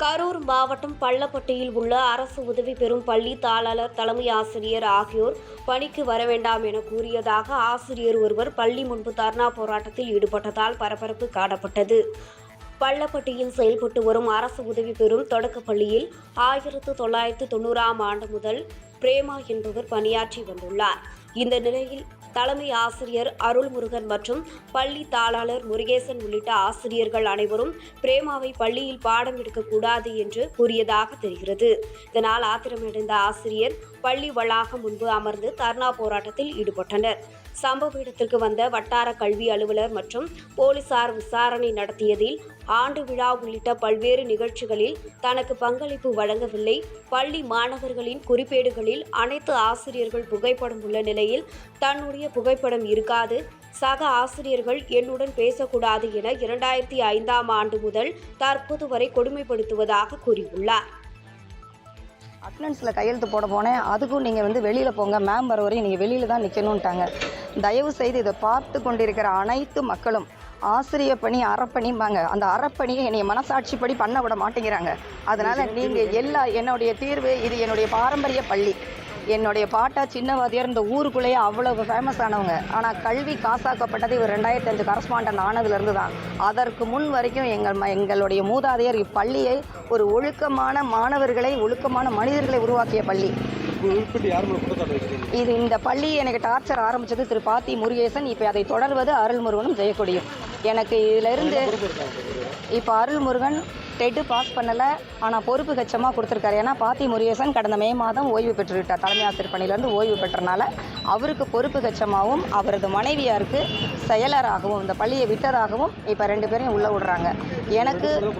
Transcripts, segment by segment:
கரூர் மாவட்டம் பள்ளப்பட்டியில் உள்ள அரசு உதவி பெறும் பள்ளி தாளாளர் தலைமை ஆசிரியர் ஆகியோர் பணிக்கு வர வேண்டாம் என கூறியதாக ஆசிரியர் ஒருவர் பள்ளி முன்பு தர்ணா போராட்டத்தில் ஈடுபட்டதால் பரபரப்பு காணப்பட்டது. பள்ளப்பட்டியில் செயல்பட்டு வரும் அரசு உதவி பெறும் தொடக்கப் பள்ளியில் ஆயிரத்து தொள்ளாயிரத்து தொண்ணூறாம் ஆண்டு முதல் பிரேமா என்பவர் பணியாற்றி வந்துள்ளார். இந்த நிலையில் தலைமை ஆசிரியர் அருள்முருகன் மற்றும் பள்ளி தாளாளர் முருகேசன் உள்ளிட்ட ஆசிரியர்கள் அனைவரும் பிரேமாவை பள்ளியில் பாடம் எடுக்கக்கூடாது என்று கூறியதாக தெரிகிறது. இதனால் ஆத்திரமடைந்த ஆசிரியர் பள்ளி வளாகம் முன்பு அமர்ந்து தர்ணா போராட்டத்தில் ஈடுபட்டனர். சம்பவ இடத்திற்கு வந்த வட்டார கல்வி அலுவலர் மற்றும் போலீசார் விசாரணை நடத்தியதில் ஆண்டு விழா உள்ளிட்ட பல்வேறு நிகழ்ச்சிகளில் தனக்கு பங்களிப்பு வழங்கவில்லை. பள்ளி மாணவர்களின் குறிப்பேடுகளில் அனைத்து ஆசிரியர்கள் புகைப்படம் உள்ள நிலையில் தன்னுடைய புகைப்படம் இருக்காது. சக ஆசிரியர்கள் என்னுடன் பேசக்கூடாது என இரண்டாயிரத்தி ஐந்தாம் ஆண்டு முதல் தற்போது வரை கொடுமைப்படுத்துவதாக கூறியுள்ளார். அட்டனன்ஸில் கையெழுத்து போட போனேன். அதுக்கும் நீங்கள் வந்து வெளியில் போங்க. மேம் வர வரையும் நீங்கள் வெளியில் தான் நிற்கணுன்ட்டாங்க தயவு செய்து இதை பார்த்து கொண்டிருக்கிற அனைத்து மக்களும் ஆசிரிய பணி அறப்பணிம்பாங்க. அந்த அறப்பணியை என்னை மனசாட்சிப்படி பண்ண விட மாட்டேங்கிறாங்க. அதனால் நீங்கள் எல்லா என்னுடைய தீர்வு இது என்னுடைய பாரம்பரிய பள்ளி. என்னுடைய பாட்டா சின்னவாதியார் இந்த ஊருக்குள்ளேயே அவ்வளவு ஃபேமஸ் ஆனவங்க. ஆனால் கல்வி காசாக்கப்பட்டது இவர் ரெண்டாயிரத்தி அஞ்சு கரஸ்பாண்டன் ஆனதுலேருந்து தான். அதற்கு முன் வரைக்கும் எங்கள் எங்களுடைய மூதாதையர் இப்பள்ளியை ஒரு ஒழுக்கமான மாணவர்களை ஒழுக்கமான மனிதர்களை உருவாக்கிய பள்ளி. இது இந்த பள்ளி எனக்கு டார்ச்சர் ஆரம்பிச்சது திரு பாத்தி முருகேசன். இப்போ அதை தொடர்வது அருள்முருகனும் ஜெயக்கொடியும். எனக்கு இதுல இருந்து இப்போ அருள்முருகன் டெட்டு பாஸ் பண்ணலை. ஆனால் பொறுப்பு கச்சமாக கொடுத்துருக்காரு. ஏன்னா பாத்தி முருகேசன் கடந்த மே மாதம் ஓய்வு பெற்றுவிட்டார். தலைமை ஆசிரியர் பணியிலேருந்து ஓய்வு பெற்றனால அவருக்கு பொறுப்பு கச்சமாகவும் அவரது மனைவியாருக்கு செயலராகவும் இந்த பள்ளியை விட்டதாகவும் இப்போ ரெண்டு பேரையும் உள்ளே விடுறாங்க. எனக்கு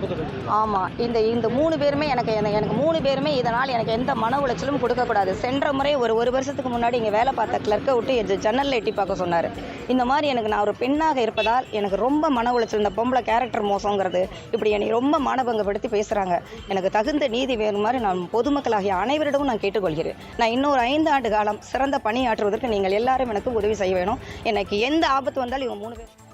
ஆமாம் இந்த இந்த மூணு பேருமே எனக்கு எனக்கு- எனக்கு மூணு பேருமே இதனால் எனக்கு எந்த மன உளைச்சலும் கொடுக்கக்கூடாது. சென்ற முறை ஒரு ஒரு வருஷத்துக்கு முன்னாடி இங்கே வேலை பார்த்த கிளர்க்கை விட்டு என் ஜன்னலில் எட்டி பார்க்க சொன்னார். இந்த மாதிரி எனக்கு நான் ஒரு பெண்ணாக இருப்பதால் எனக்கு ரொம்ப மன உளைச்சல். இந்த பொம்பளை கேரக்டர் மோசங்கிறது இப்படி என்னை ரொம்ப மன மானபங்கப்படுத்தி பேசுகிறாங்க எனக்கு தகுந்த நீதி வேறு மாதிரி நான் பொதுமக்களாகிய அனைவரிடமும் நான் கேட்டுக்கொள்கிறேன். நான் இன்னொரு ஐந்து ஆண்டு காலம் சிறந்த பணியாற்றுவதற்கு நீங்கள் எல்லாரும் எனக்கு உதவி செய்ய வேணும். எனக்கு எந்த ஆபத்து வந்தாலும் இவங்க மூணு பேர்